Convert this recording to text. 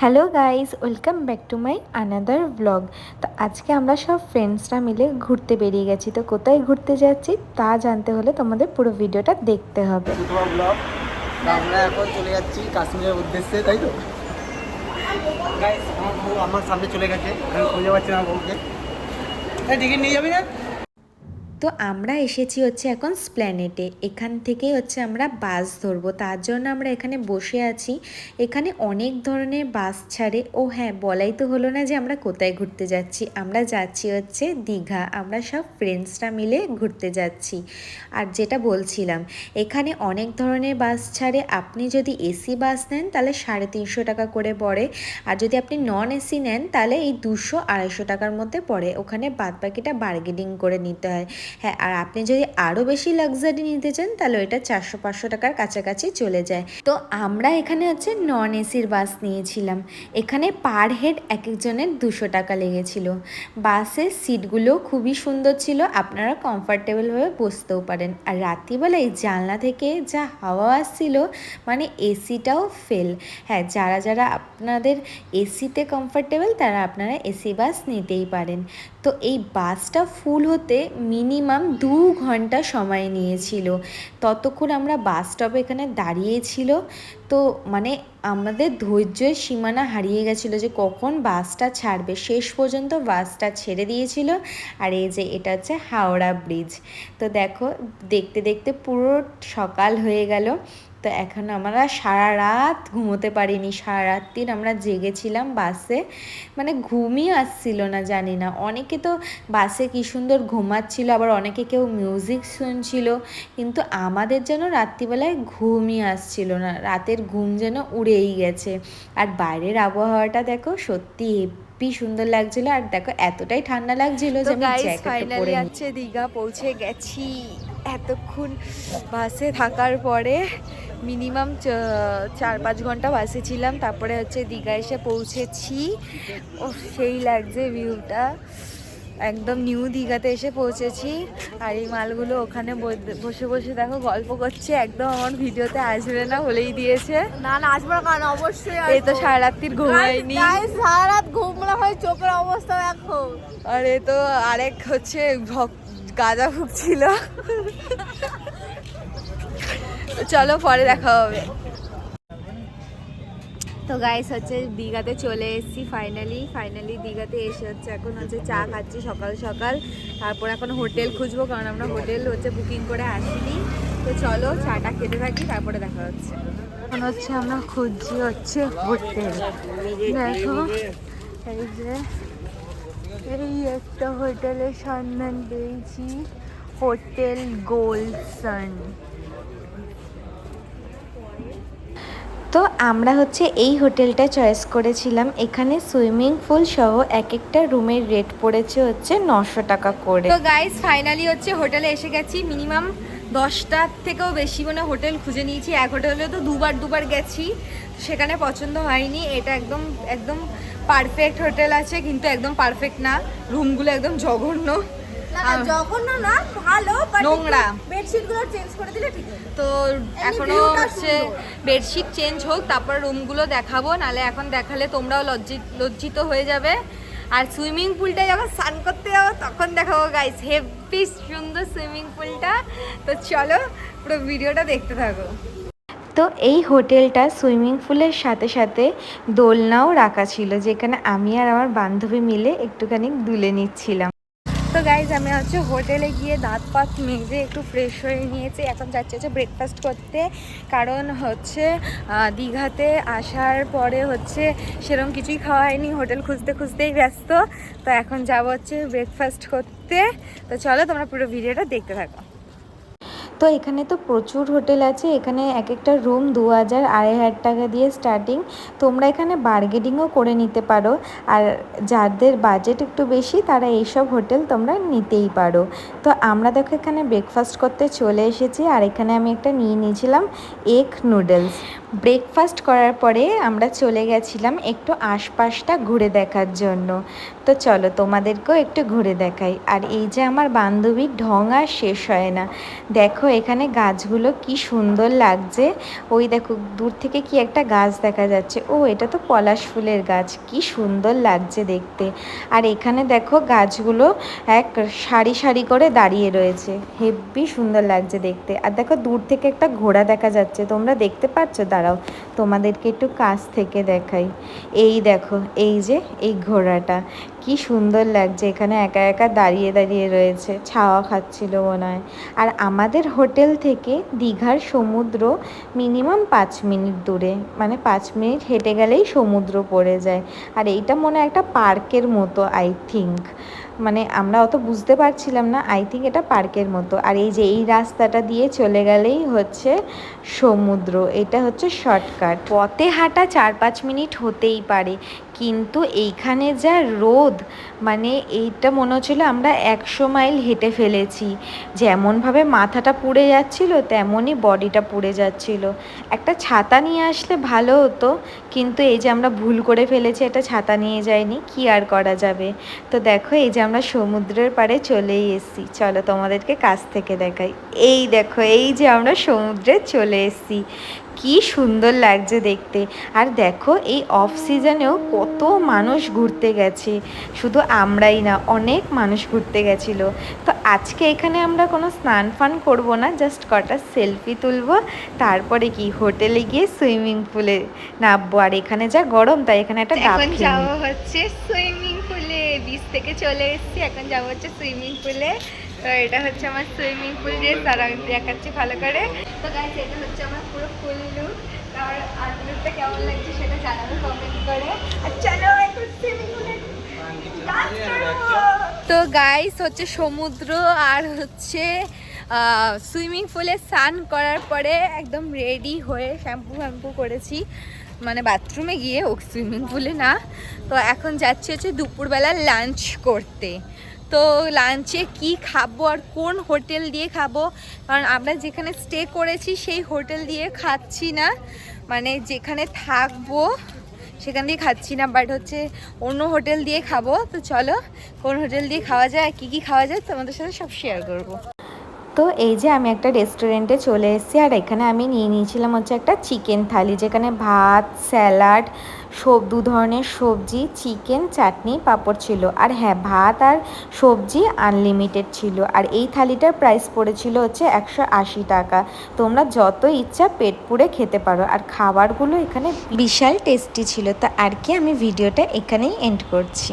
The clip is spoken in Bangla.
Hello guys welcome back to my another blog তো আজকে আমরা সব ফ্রেন্ডসরা মিলে ঘুরতে বেরিয়ে গেছি। তো কোথায় ঘুরতে যাচ্ছি তা জানতে হলে তোমাদের পুরো ভিডিওটা দেখতে হবে। আমরা এখন চলে যাচ্ছি কাশ্মীরের উদ্দেশ্যে, তাই তো? আমার সামনে চলে গেছে। খুঁজে পাচ্ছি না বউকে। টিকিট নিয়ে যাবি না? তো আমরা এসেছি হচ্ছে এখন স্প্ল্যানেটে এখান থেকে হচ্ছে আমরা বাস ধরবো। তার জন্য আমরা এখানে বসে আছি। এখানে অনেক ধরনের বাস ছাড়ে। ও হ্যাঁ বলাই তো হলো না যে আমরা কোথায় ঘুরতে যাচ্ছি। আমরা যাচ্ছি হচ্ছে দীঘা। আমরা সব ফ্রেন্ডসরা মিলে ঘুরতে যাচ্ছি। আর যেটা বলছিলাম, এখানে অনেক ধরনের বাস ছাড়ে। আপনি যদি এসি বাস নেন, তাহলে সাড়ে তিনশো টাকা করে পড়ে। আর যদি আপনি নন এসি নেন, তাহলে এই দুশো আড়াইশো টাকার মধ্যে পড়ে। ওখানে বাদ বাকিটা বার্গেনিং করে নিতে হয়। হ্যাঁ আর আপনি যদি আরও বেশি লাক্সারি নিতে চান, তাহলে ওইটা চারশো পাঁচশো টাকার কাছাকাছি চলে যায়। তো আমরা এখানে হচ্ছে নন এসির বাস নিয়েছিলাম। এখানে পার হেড এক একজনের দুশো টাকা লেগেছিল। বাসের সিটগুলো খুবই সুন্দর ছিল, আপনারা কমফর্টেবলভাবে বসতেও পারেন। আর রাত্রিবেলায় জানলা থেকে যা হাওয়া আসছিল মানে এসিটাও ফেল হ্যাঁ যারা যারা আপনাদের এসিতে কমফর্টেবল তারা আপনারা এসি বাস নিতেই পারেন। তো এই বাসটা ফুল হতে মিনিমাম দু ঘণ্টা সময় নিয়েছিল। ততক্ষণ আমরা বাস স্টপে এখানে দাঁড়িয়েছিল তো মানে আমাদের ধৈর্যের সীমানা হারিয়ে গেছিল যে কখন বাসটা ছাড়বে। শেষ পর্যন্ত বাসটা ছেড়ে দিয়েছিল। আর এই যে এটা হচ্ছে হাওড়া ব্রিজ তো দেখো, দেখতে দেখতে পুরো সকাল হয়ে গেল। তো এখন আমরা সারা রাত ঘুমোতে পারিনি সারা রাত্রির আমরা জেগেছিলাম বাসে। মানে ঘুমই আসছিল না জানি না। অনেকে তো বাসে কি সুন্দর ঘুমাচ্ছিল আবার অনেকে কেউ মিউজিক শুনছিল কিন্তু আমাদের যেন রাত্রিবেলায় ঘুমই আসছিল না রাতের ঘুম যেন উড়েই গেছে। আর বাইরের আবহাওয়াটা দেখো সত্যি হেব্বি সুন্দর লাগছিল আর দেখো এতটাই ঠান্ডা লাগছিল যে আমি জ্যাকেটটা পরে দীঘা পৌঁছে গেছি। এতক্ষণ বাসে থাকার পরে মিনিমাম চার পাঁচ ঘণ্টা বাসে ছিলাম তারপরে হচ্ছে দীঘা এসে পৌঁছেছি। ও সেই লাগছে ভিউটা একদম নিউ দীঘাতে এসে পৌঁছেছি। আর এই মালগুলো ওখানে বসে বসে দেখো গল্প করছে। একদম আমার ভিডিওতে আসবে না বলেই দিয়েছে। না না আসব না কারণ অবশ্যই এই তো সারা রাত্রির ঘুমাইনি সারা রাত ঘুমলা হয়ে চোখের অবস্থা দেখো। আর এ তো আরেক হচ্ছে ভক- গাঁজা ভুগছিল চলো পরে দেখা হবে। তো গাইস হচ্ছে দীঘাতে চলে এসেছি ফাইনালি ফাইনালি দীঘাতে এসে হচ্ছে এখন হচ্ছে চা খাচ্ছি সকাল সকাল। তারপর এখন হোটেল খুঁজবো, কারণ আমরা হোটেল হচ্ছে বুকিং করে আসিনি। তো চলো চাটা খেতে থাকি, তারপরে দেখা হচ্ছে। এখন হচ্ছে আমরা খুঁজছি হচ্ছে হোটেল। দেখো, এই যে এই একটা হোটেলের সন্ধান পেয়েছি হোটেল গোলসন। তো আমরা হচ্ছে এই হোটেলটা চয়েস করেছিলাম। এখানে সুইমিং পুল সহ এক একটা রুমের রেট পড়েছে হচ্ছে নশো টাকা করে। তো গাইজ ফাইনালি হচ্ছে হোটেলে এসে গেছি। মিনিমাম দশটার থেকেও বেশি মানে হোটেল খুঁজে নিয়েছি। এক হোটেলে তো দুবার দুবার গেছি সেখানে পছন্দ হয়নি। এটা একদম একদম পারফেক্ট হোটেল আছে কিন্তু একদম পারফেক্ট না। রুমগুলো একদম জঘন্য। না না জঘন্য না ভালো নোংরা। বেডশিট চেঞ্জ করে দিলে ঠিক তো এখনও হচ্ছে বেডশিট চেঞ্জ হোক তারপর রুমগুলো দেখাবো নালে এখন দেখালে তোমরাও লজ্জিত লজ্জিত হয়ে যাবে। আর সুইমিং পুলটা যখন স্নান করতে যাব তখন দেখাবো গাইস হেভি সুন্দর সুইমিং পুলটা। তো চলো পুরো ভিডিওটা দেখতে থাকো। তো এই হোটেলটা সুইমিং পুলের সাথে সাথে দোলনাও রাখা ছিল, যেখানে আমি আর আমার বান্ধবী মিলে একটুখানি দুলে নিচ্ছিলাম। তো গাইজ আমি হচ্ছে হোটেলে গিয়ে দাঁত পাত মেজে একটু ফ্রেশ হয়ে নিয়েছি। এখন যাচ্ছি হচ্ছে ব্রেকফাস্ট করতে। কারণ হচ্ছে দীঘাতে আসার পরে হচ্ছে সেরকম কিছুই খাওয়া হয়নি। হোটেল খুঁজতে খুঁজতেই ব্যস্ত। তো এখন যাব হচ্ছে ব্রেকফাস্ট করতে। তো চলো তোমরা পুরো ভিডিওটা দেখতে থাকো। তো এখানে তো প্রচুর হোটেল আছে। এখানে এক একটা রুম দু হাজার, আড়াই হাজার টাকা দিয়ে স্টার্টিং তোমরা এখানে বার্গেনিংও করে নিতে পারো। আর যাদের বাজেট একটু বেশি, তারা এইসব হোটেল তোমরা নিতেই পারো। তো আমরা দেখো এখানে ব্রেকফাস্ট করতে চলে এসেছি। আর এখানে আমি একটা নিয়ে নিয়েছিলাম এগ নুডলস ব্রেকফাস্ট করার পরে আমরা চলে গেছিলাম একটু আশপাশটা ঘুরে দেখার জন্য। তো চলো তোমাদেরকেও একটু ঘুরে দেখাই। আর এই যে আমার বান্ধবীর ঢং আর শেষ হয় না। দেখো এখানে গাছগুলো কি সুন্দর লাগছে। ওই দেখো দূর থেকে কি একটা গাছ দেখা যাচ্ছে। ও, এটা তো পলাশ ফুলের গাছ, কি সুন্দর লাগছে দেখতে। আর এখানে দেখো গাছগুলো এক সারি সারি করে দাঁড়িয়ে রয়েছে। হেব্বি সুন্দর লাগছে দেখতে। আর দেখো দূর থেকে একটা ঘোড়া দেখা যাচ্ছে। তোমরা দেখতে পাচ্ছ দাঁড়াও, তোমাদেরকে একটু কাছ থেকে দেখাই। এই দেখো, এই যে, এই ঘোড়াটা। কি সুন্দর লাগছে, এখানে একা একা দাঁড়িয়ে দাঁড়িয়ে রয়েছে, ছাওয়া খাচ্ছিল মনে হয়। আর আমাদের হোটেল থেকে দীঘার সমুদ্র মিনিমাম পাঁচ মিনিট দূরে মানে পাঁচ মিনিট হেঁটে গেলেই সমুদ্র পড়ে যায়। আর এইটা মনে একটা পার্কের মতো আই থিঙ্ক মানে আমরা অত বুঝতে পারছিলাম না আই থিঙ্ক এটা পার্কের মতো। আর এই যে এই রাস্তাটা দিয়ে চলে গেলেই হচ্ছে সমুদ্র, এটা হচ্ছে শর্টকাট। পথে হাঁটা চার পাঁচ মিনিট হতেই পারে কিন্তু এইখানে যা রোদ মানে এইটা মনে হচ্ছিল আমরা একশো মাইল হেঁটে ফেলেছি। যেমনভাবে মাথাটা পুড়ে যাচ্ছিল, তেমনই বডিটা পুড়ে যাচ্ছিল। একটা ছাতা নিয়ে আসলে ভালো হতো, কিন্তু এই যে আমরা ভুল করে ফেলেছি একটা ছাতা নিয়ে যাইনি, কি আর করা যাবে? তো দেখো, এই যে আমরা সমুদ্রের পাড়ে চলেই এসেছি। চলো তোমাদেরকে কাছ থেকে দেখাই। এই দেখো, এই যে আমরা সমুদ্রে চলে এসেছি। কি সুন্দর লাগছে দেখতে। আর দেখো, এই অফ সিজনেও কত মানুষ ঘুরতে গেছে শুধু আমরাই না অনেক মানুষ ঘুরতে গেছিল। তো আজকে এখানে আমরা কোনো স্নান ফান করব না জাস্ট কটা সেলফি তুলবো তারপরে কি হোটেলে গিয়ে সুইমিং পুলে নামবো। আর এখানে যা গরম তাই এখানে একটা ডাব যাব হচ্ছে সুইমিং পুলে বিচ থেকে চলে এসেছি এখন যাব হচ্ছে সুইমিং পুলে। তো এটা হচ্ছে আমার সুইমিং পুল যে তারা আমি দেখাচ্ছি ভালো করে। তো গাইস এটা হচ্ছে আমার পুরো ফুল লুক আর আনলুকটা কেমন লাগছে সেটা জানাব কমেন্ট করে। আর চলো এখন সুইমিং তো গাইস হচ্ছে সমুদ্র আর হচ্ছে সুইমিং পুলে স্নান করার পরে একদম রেডি হয়ে শ্যাম্পু ফ্যাম্পু করেছি। মানে বাথরুমে গিয়ে ও সুইমিং পুলে না। তো এখন যাচ্ছি হচ্ছে দুপুরবেলা লাঞ্চ করতে। তো লাঞ্চে কি খাব আর কোন হোটেল দিয়ে খাব? কারণ আমরা যেখানে স্টে করেছি, সেই হোটেল দিয়ে খাচ্ছি না। মানে যেখানে থাকব সেখান দিয়ে খাচ্ছি না বাট হচ্ছে অন্য হোটেল দিয়ে খাব। তো চলো, কোন হোটেল দিয়ে খাওয়া যায় কি কি খাওয়া যায় তোমাদের সাথে সব শেয়ার করব। তো এই যে আমি একটা রেস্টুরেন্টে চলে এসেছি, আর এখানে আমি নিয়ে নিয়েছিলাম হচ্ছে একটা চিকেন থালি, যেখানে ভাত স্যালাড সব, দু ধরনের সবজি চিকেন চাটনি, পাঁপড় ছিল। আর হ্যাঁ ভাত আর সবজি আনলিমিটেড ছিল। আর এই থালিটার প্রাইস পড়েছিল হচ্ছে একশো আশি টাকা। তোমরা যত ইচ্ছা পেট পুড়ে খেতে পারো। আর খাবারগুলো এখানে বিশাল টেস্টি ছিল। তো আর কি আমি ভিডিওটা এখানেই এন্ড করছি।